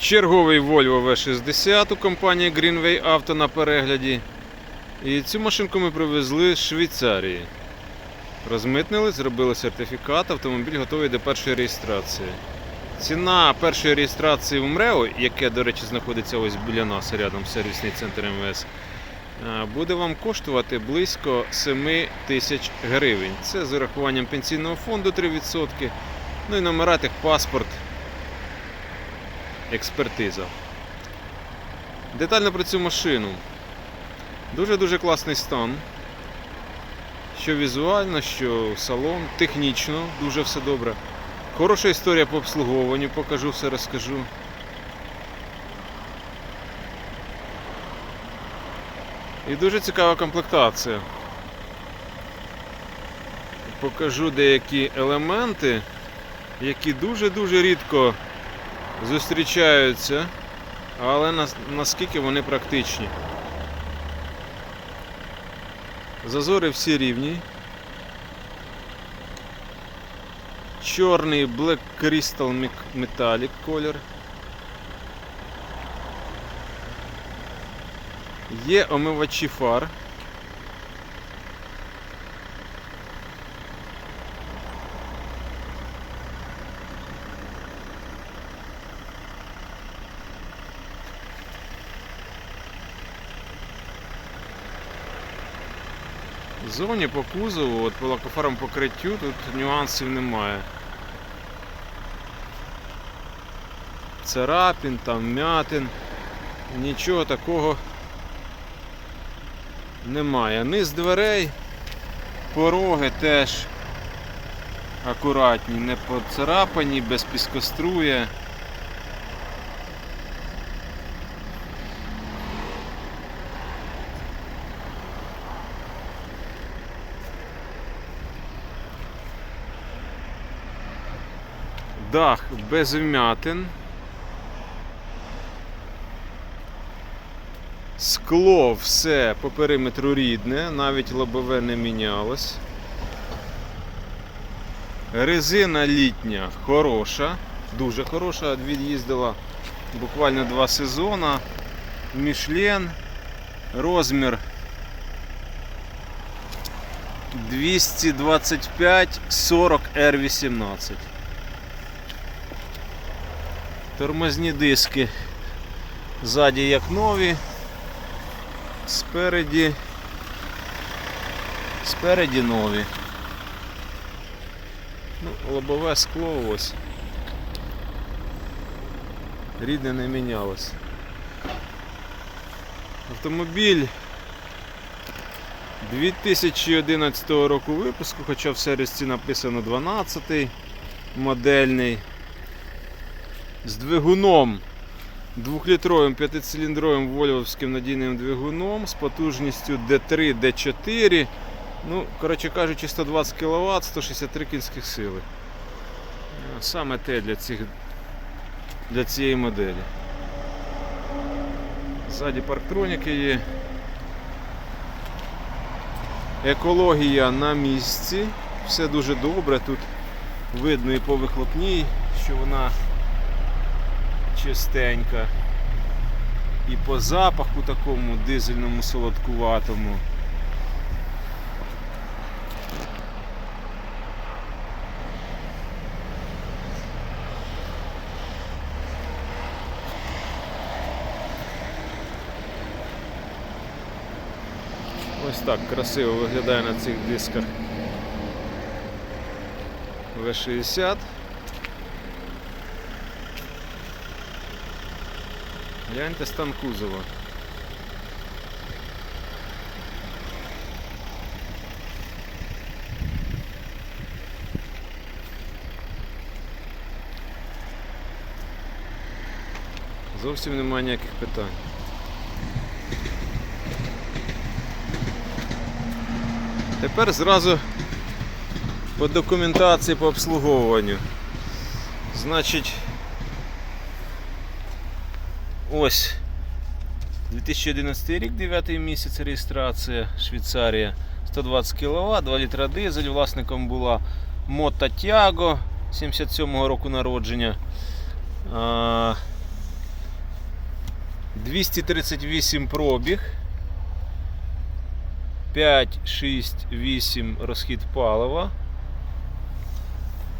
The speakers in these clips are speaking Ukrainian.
Черговий Volvo V60 у компанії Greenway Auto на перегляді. І цю машинку ми привезли з Швейцарії. Розмитнили, зробили сертифікат, автомобіль готовий до першої реєстрації. Ціна першої реєстрації в МРЕО, яке, до речі, знаходиться ось біля нас, рядом сервісний центр МВС, е, буде вам коштувати близько 7 тисяч гривень. Це з урахуванням пенсійного фонду 3%. Ну і номера паспорт, експертиза. Детально про цю машину. Дуже-дуже класний стан. Що візуально, що салон, технічно дуже все добре. Хороша історія по обслуговуванню, покажу, все розкажу. І дуже цікава комплектація. Покажу деякі елементи, які дуже-дуже рідко зустрічаються, але наскільки вони практичні. Зазори всі рівні. Чорний Black Crystal Metallic колір. Є омивачі фар. Зовні по кузову, от по лакофарм покриттю тут нюансів немає. Царапін, там м'ятин, нічого такого немає. Низ дверей, пороги теж акуратні, не поцарапані, без піскоструя. Дах без вмятин. Скло все по периметру рідне, навіть лобове не мінялось. Резина літня хороша, дуже хороша, від'їздила буквально два сезона. Мішлен, розмір 225 40 R18. Тормозні диски ззаді як нові, спереді, спереді нові. Ну, лобове скло ось. Рідне не мінялось. Автомобіль 2011 року випуску, хоча в сервісі написано 12 модельний з двигуном двохлітровим п'ятициліндровим вольвовським надійним двигуном з потужністю D3, D4. Ну, коротше кажучи, 120 кВт, 163 кінських сили. Е, Саме те для, цих, для цієї моделі. Ззаді парктроніки є. Екологія на місці. Все дуже добре. Тут видно і по вихлопній, що вона чистенька. І по запаху такому дизельному солодкуватому. Ось так красиво виглядає на цих дисках V60. Гляньте стан кузова. Зовсім немає ніяких питань. Тепер зразу по документації по обслуговуванню. Значить, ось 2011 рік, 9 місяць реєстрація, Швейцарія, 120 кВт, 2 літра дизель. Власником була Moto Tiago 77-го року народження. 238 пробіг. 5, 6, 8 розхід палива.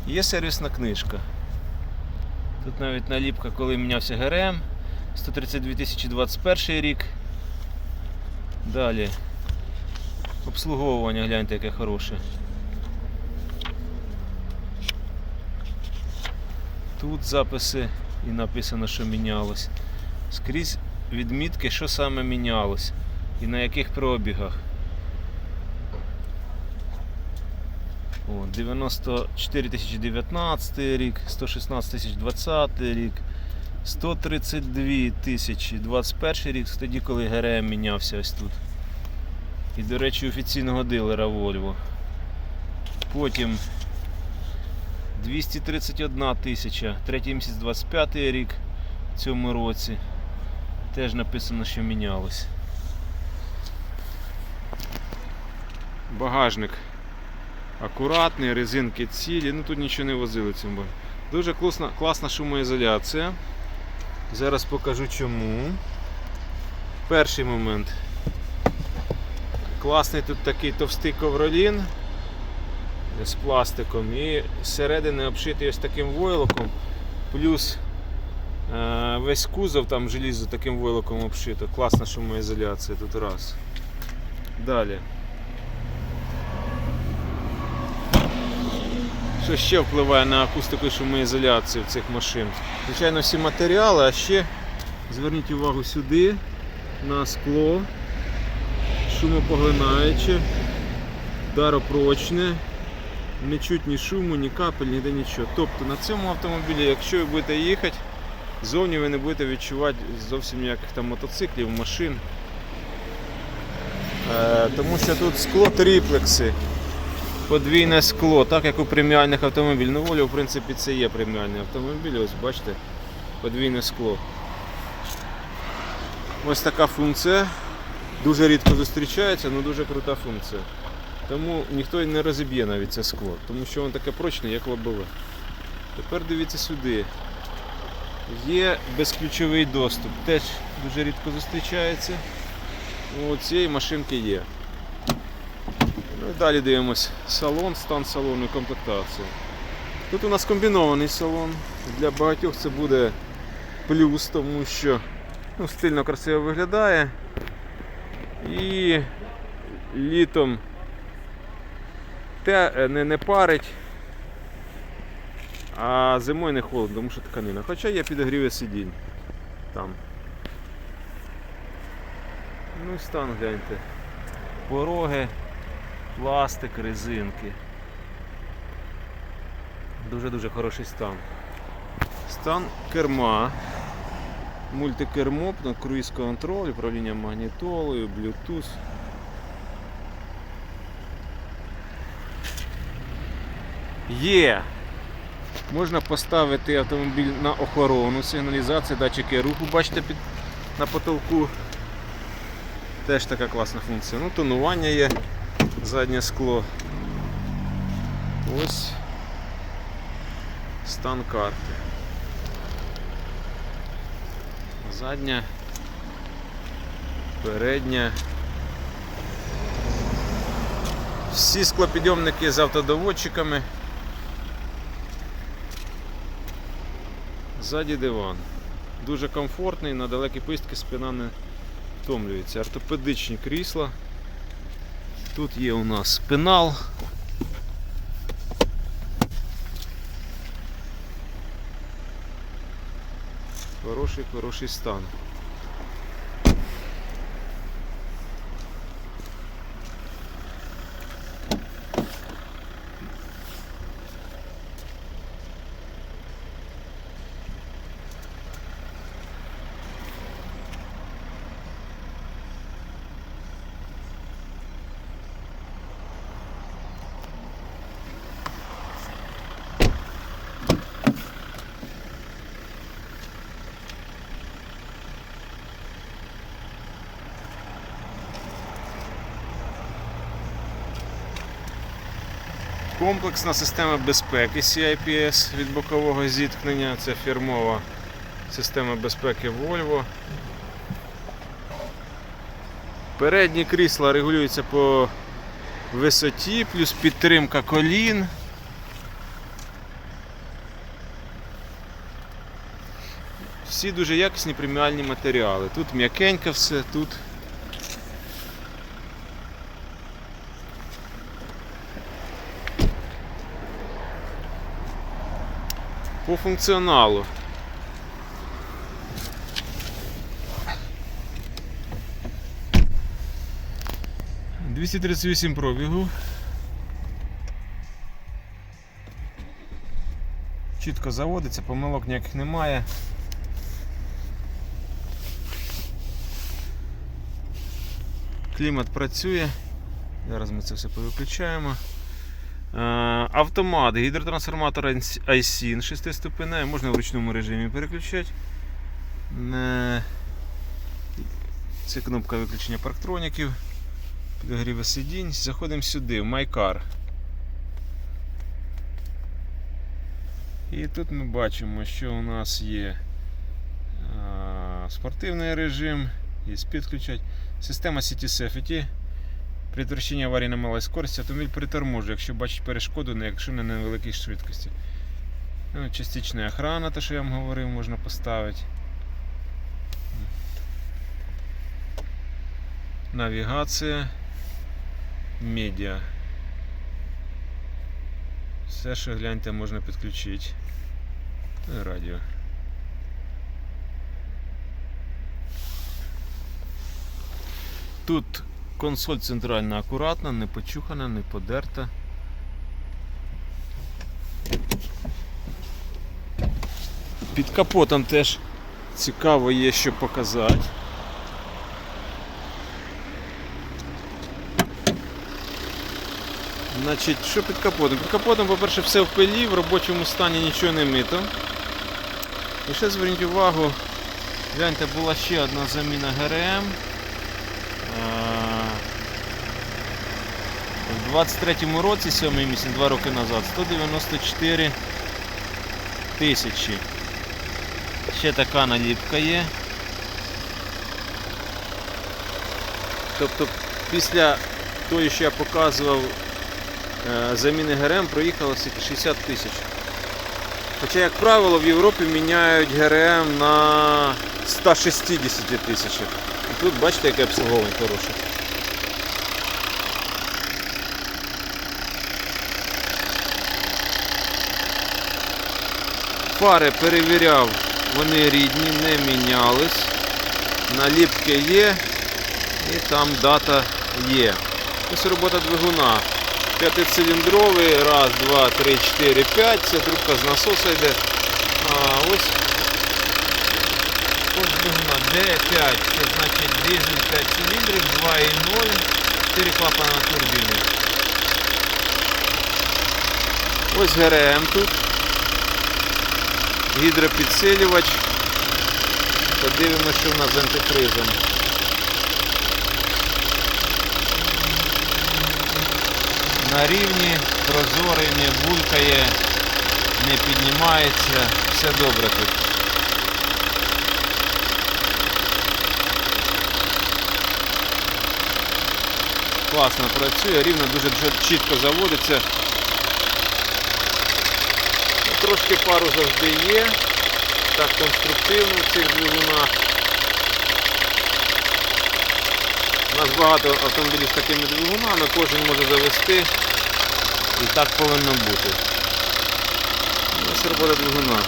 Є сервісна книжка. Тут навіть наліпка, коли мінявся ГРМ. 132 2021 рік. Далі. Обслуговування, гляньте, яке хороше. Тут записи і написано, що мінялось. Скрізь відмітки, що саме мінялось і на яких пробігах. О, 94 2019 рік, 116 2020 рік, 132 тисячі 21 рік, тоді коли ГРМ мінявся ось тут. І, до речі, офіційного дилера Volvo. Потім 231 тисяча, третій місяць 25 рік в цьому році. Теж написано, що мінялось. Багажник акуратний, резинки цілі, ну тут нічого не возили цим. Дуже класна, класна шумоізоляція. Зараз покажу чому. Перший момент. Класний тут такий товстий ковролін з пластиком і зсередини обшитий ось таким войлоком, плюс е, весь кузов там желізо таким войлоком обшито. Класна шумоізоляція тут раз. Далі. Що ще впливає на акустику і шумоізоляцію цих машин? Звичайно, всі матеріали, а ще зверніть увагу сюди на скло, шумопоглинаюче, даропрочне, не чуть ні шуму, ні капель, ніде нічого. Тобто на цьому автомобілі, якщо ви будете їхати, зовні ви не будете відчувати зовсім ніяких там мотоциклів, машин. Е, тому що тут скло триплекси подвійне скло, так як у преміальних автомобілів. Ну, Volvo, в принципі, це є преміальний автомобіль, ось бачите, подвійне скло. Ось така функція. Дуже рідко зустрічається, але дуже крута функція. Тому ніхто не розіб'є навіть це скло, тому що воно таке прочне, як лобове. Тепер дивіться сюди. Є безключовий доступ, теж дуже рідко зустрічається. У цієї машинки є. Ну і далі дивимось салон, стан салону і комплектацію. Тут у нас комбінований салон. Для багатьох це буде плюс, тому що ну, стильно красиво виглядає. І літом те е, не, не парить, а зимою не холодно, тому що тканина. Хоча є підогріві сидінь там. Ну і стан гляньте. Пороги пластик, резинки. Дуже-дуже хороший стан. Стан керма. Мультикермо, круїз контроль, управління магнітолою, Bluetooth. Є! Можна поставити автомобіль на охорону, сигналізація, датчики руху, бачите під, на потолку. Теж така класна функція. Ну, тонування є заднє скло. Ось стан карти. Задня, передня. Всі склопідйомники з автодоводчиками. Ззаді диван. Дуже комфортний, на далекі поїздки спина не втомлюється. Ортопедичні крісла. Тут є у нас пенал. Хороший, хороший стан. Комплексна система безпеки CIPS від бокового зіткнення. Це фірмова система безпеки Volvo. Передні крісла регулюються по висоті, плюс підтримка колін. Всі дуже якісні преміальні матеріали. Тут м'якенько все, тут. По функціоналу. Двісті тридцять вісім пробігу. Чітко заводиться, помилок ніяких немає. Клімат працює. Зараз ми це все повиключаємо. Е, Автомат, гідротрансформатор ISIN 6 ступеней, можна в ручному режимі переключати. Е, Це кнопка виключення парктроніків, підогріви сидінь. Заходимо сюди, в MyCar. І тут ми бачимо, що у нас є спортивний режим, є підключать. Система City Safety. При аварії на малій скорості автомобіль приторможує, якщо бачить перешкоду, не- якщо не на великій швидкості. Ну, частична охрана, те, що я вам говорив, можна поставити. Навігація. Медіа. Все, що гляньте, можна підключити. Ну і радіо. Тут консоль центральна акуратна, не почухана, не подерта. Під капотом теж цікаво є що показати. Значить, що під капотом? Під капотом, по-перше, все в пилі, в робочому стані нічого не мито. І ще зверніть увагу, гляньте, була ще одна заміна ГРМ. У 23-му році, 7 місяць, 2 роки назад, 194 тисячі. Ще така наліпка є. Тобто після того, що я показував е, заміни ГРМ, проїхало 60 тисяч. Хоча, як правило, в Європі міняють ГРМ на 160 тисячах. І тут бачите, яке обслуговування хороше. Фари перевіряв, вони рідні, не мінялись. Наліпки є і там дата є. Ось робота двигуна. П'ятициліндровий, раз, два, три, чотири, п'ять. Це трубка з насоса йде. А ось ось двигуна D5, це значить дизель 5 циліндрів, 2,0, 4 клапана на турбіні. Ось ГРМ тут. Гідропідсилювач. Подивимося, що в нас з антифризом. На рівні, прозорий, не булькає, не піднімається, все добре тут. Класно працює, рівно дуже чітко заводиться. Трошки пару завжди є. Так конструктивно в цих двигунах. У нас багато автомобілів з такими двигунами, кожен може завести і так повинно бути. Ось робота двигуна.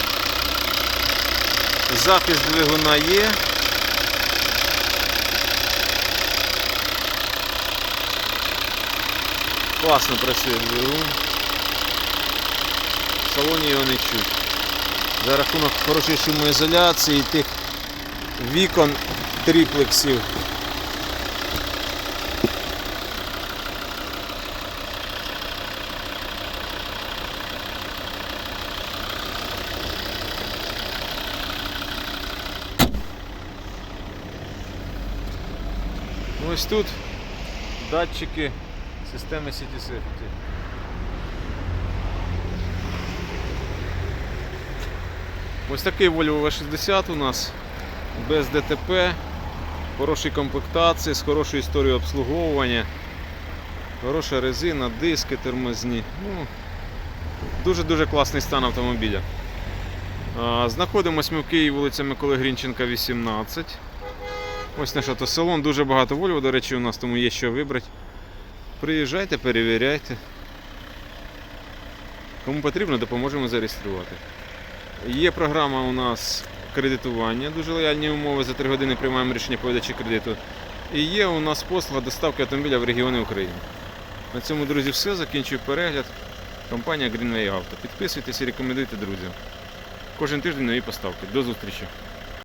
Захист двигуна є. Класно працює двигун. Салоні його не чуть. За рахунок хорошої шумоізоляції тих вікон тріплексів. Ось тут датчики системи City Safety. Ось такий Volvo V60 у нас без ДТП. хорошій комплектації, з хорошою історією обслуговування. Хороша резина, диски тормозні. Ну, дуже-дуже класний стан автомобіля. А, Знаходимось ми в Києві, вулиця Миколи Грінченка, 18. Ось наш автосалон, дуже багато Volvo, до речі, у нас тому є що вибрати. Приїжджайте, перевіряйте. Кому потрібно, допоможемо зареєструвати. Є програма у нас кредитування, дуже лояльні умови. За 3 години приймаємо рішення по видачі кредиту. І є у нас послуга доставки автомобіля в регіони України. На цьому, друзі, все. Закінчую перегляд. Компанія Greenway Auto. Підписуйтесь і рекомендуйте друзям. Кожен тиждень нові поставки. До зустрічі!